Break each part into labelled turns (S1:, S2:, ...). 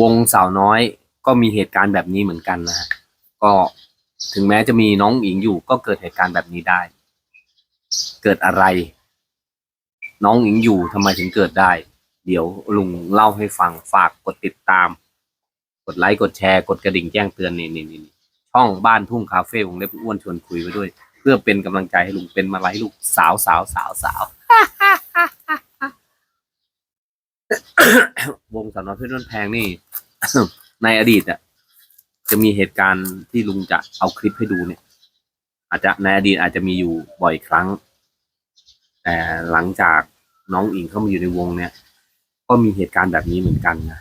S1: วงสาวน้อยก็มีเหตุการณ์แบบนี้เหมือนกันนะฮะก็ถึงแม้จะมีน้องอิงอยู่ก็เกิดเหตุการณ์แบบนี้ได้ เกิดอะไร น้องอิงอยู่ทำไมถึงเกิดได้ เดี๋ยวลุงเล่าให้ฟังฝากกดติดตาม กดไลค์กดแชร์ กดกระดิ่งแจ้งเตือนนี่นี่นี่ช่องบ้านทุ่งคาเฟ่วงเล็บอ้วนชวนคุยไว้ด้วย เพื่อเป็นกำลังใจให้ลุงเป็นมาไลฟ์ลูกสาวสาวสาวสาว วงสาวน้อยเพชรบ้านแพงนี่ ในอดีตอะ จะมีเหตุการณ์ที่ลุงจะเอาคลิปให้ดูเนี่ย อาจจะในอดีตอาจจะมีอยู่บ่อยครั้ง แต่หลังจากน้องอิงเข้ามาอยู่ในวงเนี่ย ก็มีเหตุการณ์แบบนี้เหมือนกันนะ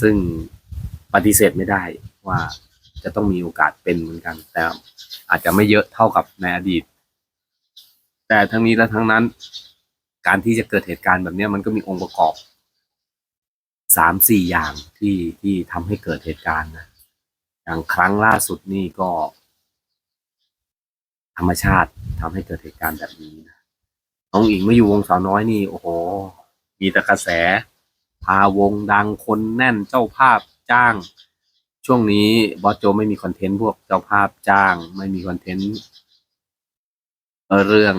S1: ซึ่งปฏิเสธไม่ได้ว่าจะต้องมีโอกาสเป็นเหมือนกัน แต่อาจจะไม่เยอะเท่ากับในอดีต แต่ทั้งนี้และทั้งนั้น การที่จะเกิดเหตุการณ์แบบนี้มันก็มีองค์ประกอบสามสี่อย่างที่ที่ทำให้เกิดเหตุการณ์นะอย่างครั้งล่าสุดนี่ก็ ธรรมชาติทำให้เกิดเหตุการณ์แบบนี้นะน้องอิงมาอยู่วงสาวน้อยนี่โอ้โห มีแต่กระแส พาวงดังคนแน่นเจ้าภาพจ้าง ช่วงนี้บอสโจไม่มีคอนเทนต์พวกเจ้าภาพจ้าง ไม่มีคอนเทนต์ เออเรื่อง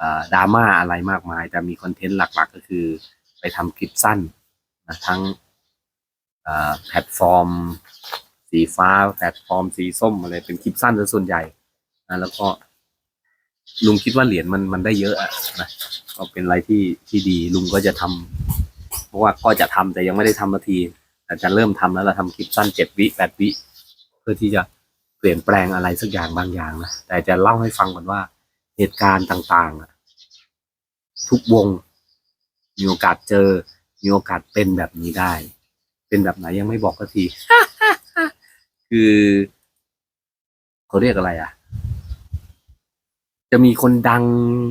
S1: อดราม่าอะไรมากมาย แต่มีคอนเทนต์หลักๆ ก็คือไปทำคลิปสั้นนะทั้งแพลตฟอร์ม สีฟ้า แพลตฟอร์ม สีส้มอะไรเป็นคลิปสั้นซะส่วนใหญ่นะแล้วก็ลุงคิดว่าเหรียญมันมันได้เยอะอะนะก็เป็นอะไรที่ที่ดีลุงก็จะทำเพราะว่าก็จะทำแต่ยังไม่ได้ทำนาที แต่จะเริ่มทำแล้วเราทำคลิปสั้นเจ็ดวิแปดวิ เพื่อที่จะเปลี่ยนแปลงอะไรสักอย่างบางอย่างนะแต่จะเล่าให้ฟังก่อนว่า เหตุการณ์ต่างๆ ทุกวงมีโอกาสเจอ มีโอกาสเป็นแบบนี้ได้ เป็นแบบไหนยังไม่บอกสักที คือเขาเรียกอะไรอะ จะมีคนดัง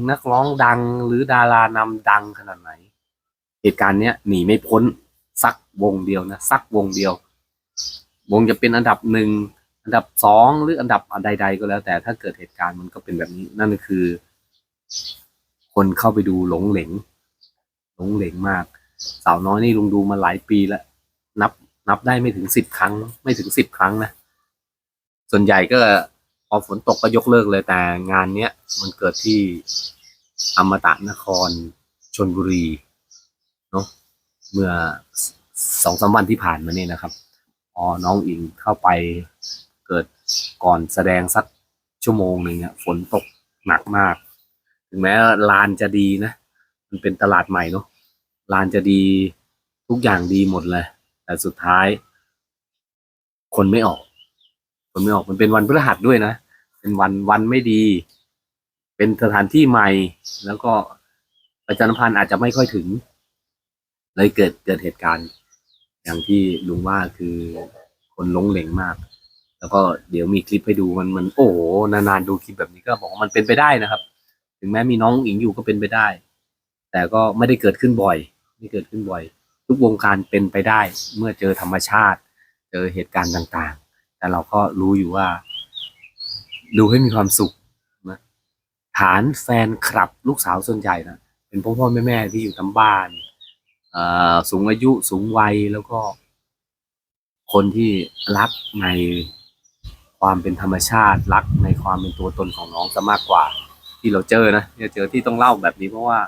S1: นักร้องดังหรือดารานำดังขนาดไหน เหตุการณ์เนี้ยหนีไม่พ้น สักวงเดียวนะ สักวงเดียว วงจะเป็นอันดับหนึ่ง อันดับสองหรืออันดับใดๆก็แล้ว แต่ถ้าเกิดเหตุการณ์มันก็เป็นแบบนี้ นั่นคือ คนเข้าไปดูหลงเหลงหลงเหลงมาก สาวน้อยนี่ลุงดูมาหลายปีแล้ว นับ นับได้ไม่ถึงสิบครั้ง ไม่ถึงสิบครั้งนะส่วนใหญ่ก็พอฝนตกก็ยกเลิกเลยแต่งานเนี้ยมันเกิดที่อมตะนครชนบุรีเนาะเมื่อสองสามวันที่ผ่านมาเนี่ยนะครับพอน้องอิงเข้าไป เกิดก่อนแสดงสักชั่วโมงหนึ่งอะฝนตกหนักมาก ถึงแม้ลานจะดีนะ มันเป็นตลาดใหม่เนาะลานจะดีทุกอย่างดีหมดเลย แต่สุดท้าย คนไม่ออก คนไม่ออกมันเป็นวันพฤหัสด้วยนะ เป็นวันวันไม่ดี เป็นสถานที่ใหม่ แล้วก็ประชาสัมพันธ์อาจจะไม่ค่อยถึง เลยเกิดเกิดเหตุการณ์ อย่างที่ลุงว่าคือคนหลงเหลงมาก แล้วก็เดี๋ยวมีคลิปให้ดูมันมันโอ้โหนานๆดูคลิปแบบนี้ก็บอกว่ามันเป็นไปได้นะครับ ถึงแม้มีน้องอิงอยู่ก็เป็นไปได้ แต่ก็ไม่ได้เกิดขึ้นบ่อยไม่เกิดขึ้นบ่อย ทุกวงการเป็นไปได้ เมื่อเจอธรรมชาติ เจอเหตุการณ์ต่างๆ แต่เราก็รู้อยู่ว่า ดูให้มีความสุขนะฐานแฟนคลับลูกสาวส่วนใหญ่นะเป็นพ่อพ่อแม่แม่ที่อยู่ตามบ้านอ่อสูงอายุสูงวัยแล้วก็ คนที่รักใน ความเป็นธรรมชาติรักในความเป็นตัวตนของน้องซะมากกว่า ที่เราเจอนะที่เราเจอที่ต้องเล่าแบบนี้เพราะว่า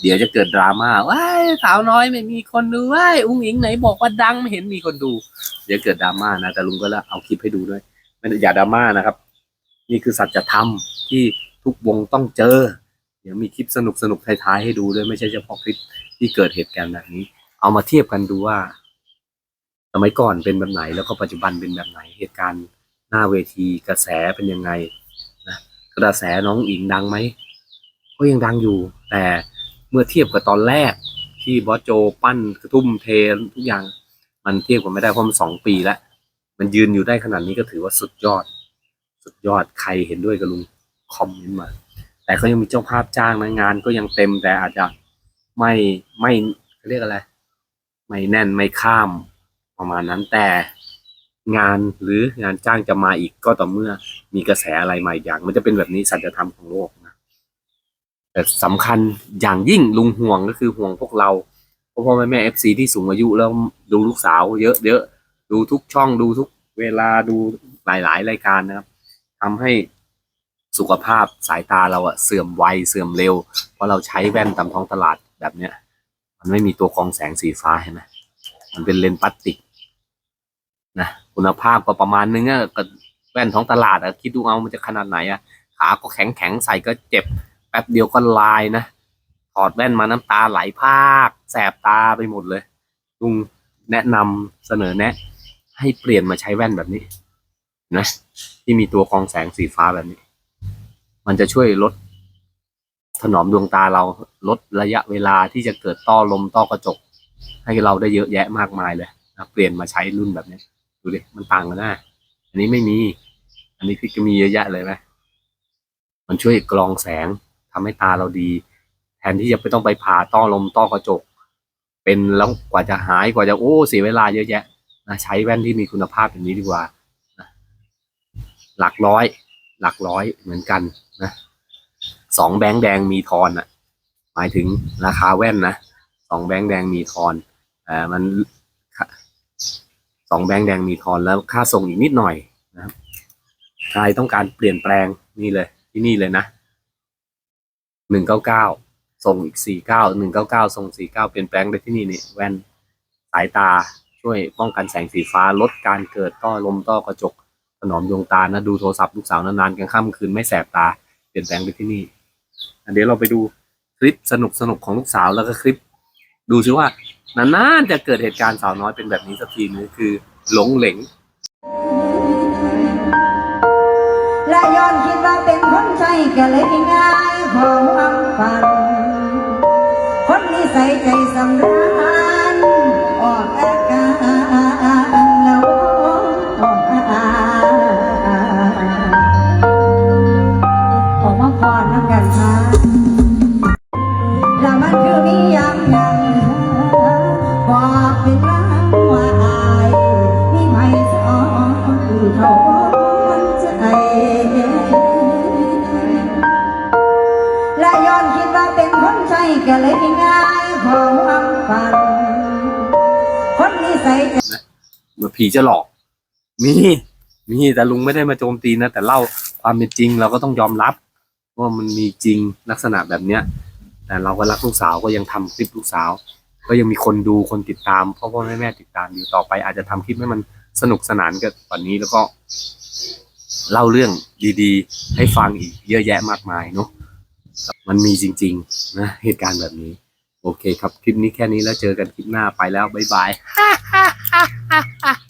S1: เดี๋ยวจะเกิดดราม่าว้ายสาวน้อยไม่มีคนดูว้ายอุ้งอิงไหนบอกว่าดังไม่เห็นมีคนดู เดี๋ยวเกิดดราม่านะแต่ลุงก็แล้วเอาคลิปให้ดูด้วยไม่อย่าดราม่านะครับ นี่คือสัจธรรมที่ทุกวงต้องเจอ เดี๋ยวมีคลิปสนุกสนุกๆท้ายๆให้ดูด้วยไม่ใช่เฉพาะคลิปที่เกิดเหตุการณ์แบบนี้ เอามาเทียบกันดูว่า สมัยก่อนเป็นแบบไหน แล้วก็ปัจจุบันเป็นแบบไหนเหตุการณ์หน้าเวทีกระแสเป็นยังไงนะกระแสน้องอิงดังไหมก็ยังดังอยู่ แต่เมื่อเทียบกับตอนแรกที่บอสโจปั้นกระทุ่มเททุกอย่างมันเทียบกันไม่ได้เพราะมันสองปีแล้วมันยืนอยู่ได้ขนาดนี้ก็ถือว่าสุดยอด สุดยอดใครเห็นด้วยกับลุงคอมเมนต์มา แต่เขายังมีเจ้าภาพจ้างนะงานก็ยังเต็มแต่อาจจะไม่ไม่เรียกอะไร ไม่แน่นไม่ข้าม ประมาณนั้นแต่งานหรืองานจ้างจะมาอีกก็ต่อเมื่อมีกระแสอะไรใหม่อย่าง มันจะเป็นแบบนี้สัจธรรมของโลกนะแต่สำคัญอย่างยิ่งลุงห่วงก็คือห่วงพวกเราพ่อพ่อแม่แม่เอฟซีที่สูงอายุแล้วดูลูกสาวเยอะเยอะดูทุกช่องดูทุกเวลาดูหลาย ๆ รายการนะครับทำให้สุขภาพสายตาเราอะเสื่อมไวเสื่อมเร็ว เพราะเราใช้แว่นตามท้องตลาดแบบเนี้ย มันไม่มีตัวกรองแสงสีฟ้าเห็นไหมมันเป็นเลนส์พลาสติก คุณภาพก็ประมาณนึงอะก็แว่นท้องตลาดอะคิดดูเอามันจะขนาดไหนอะขาก็แข็งแข็งใส่ก็เจ็บ แป๊บเดียวก็ลายนะถอดแว่นมาน้ำตาไหลพากแสบตาไปหมดเลยลุงแนะนำเสนอแนะ ให้เปลี่ยนมาใช้แว่นแบบนี้ นะ ที่มีตัวกรองแสงสีฟ้าแบบนี้ มันจะช่วยลด ถนอมดวงตาเราลดระยะเวลาที่จะเกิดต้อลมต้อกระจก ให้เราได้เยอะแยะมากมายเลยนะเปลี่ยนมาใช้รุ่นแบบนี้ ดูดิมันต่างกันนะอันนี้ไม่มี อันนี้พี่ก็มีเยอะแยะเลยไหมมันช่วยกรองแสงทำให้ตาเราดี แทนที่จะไปต้องไปผ่าต้อลมต้อกระจก เป็นแล้วกว่าจะหายกว่าจะโอ้เสียเวลาเยอะแยะนะใช้แว่นที่มีคุณภาพแบบนี้ดีกว่านะหลักร้อย หลักร้อยเหมือนกันนะสองแบงค์แดงมีทอนอะหมายถึงราคาแว่นนะสองแบงค์แดงมีทอนอ่ามัน สองแบงค์แดงมีทอนแล้วค่าส่งอีกนิดหน่อยนะครับใครต้องการเปลี่ยนแปลงนี่เลย ที่นี่เลยนะหนึ่งเก้าเก้าส่งอีกสี่เก้าหนึ่งเก้าเก้าส่งสี่เก้าเปลี่ยนแปลงได้ที่นี่นี่แว่นสายตาช่วยป้องกันแสงสีฟ้าลดการเกิดต้อลมต้อกระจกถนอมดวงตานะดูโทรศัพท์ลูกสาวนานๆกลางค่ำคืนไม่แสบตาเปลี่ยนแปลงได้ที่นี่อะเดี๋ยวเราไปดูคลิปสนุกสนุกๆของลูกสาวแล้วก็คลิป ดูซิว่านานๆจะเกิดเหตุการณ์สาวน้อยเป็นแบบนี้สักทีนึงคือหลงเหลง
S2: และย้อนคิดว่าเป็นคนใจก็เลยง่ายความฝันคนนิสัยใจสำราญ
S1: ผีจะหลอก มีมีแต่ลุงไม่ได้มาโจมตีนะ แต่เล่าความเป็นจริงเราก็ต้องยอมรับ ว่ามันมีจริงลักษณะแบบเนี้ย แต่เราก็รักลูกสาวก็ยังทำคลิปลูกสาว ก็ยังมีคนดูคนติดตามพ่อพ่อแม่แม่ติดตามอยู่ต่อไป อาจจะทำคลิปให้มันสนุกสนานกับวันนี้แล้วก็ เล่าเรื่องดีๆ ให้ฟังอีกเยอะแยะมากมายเนาะมันมีจริง ๆ นะเหตุการณ์แบบนี้ โอเคครับ คลิปนี้แค่นี้แล้วเจอกันคลิปหน้าไปแล้ว บ๊ายบาย ha ha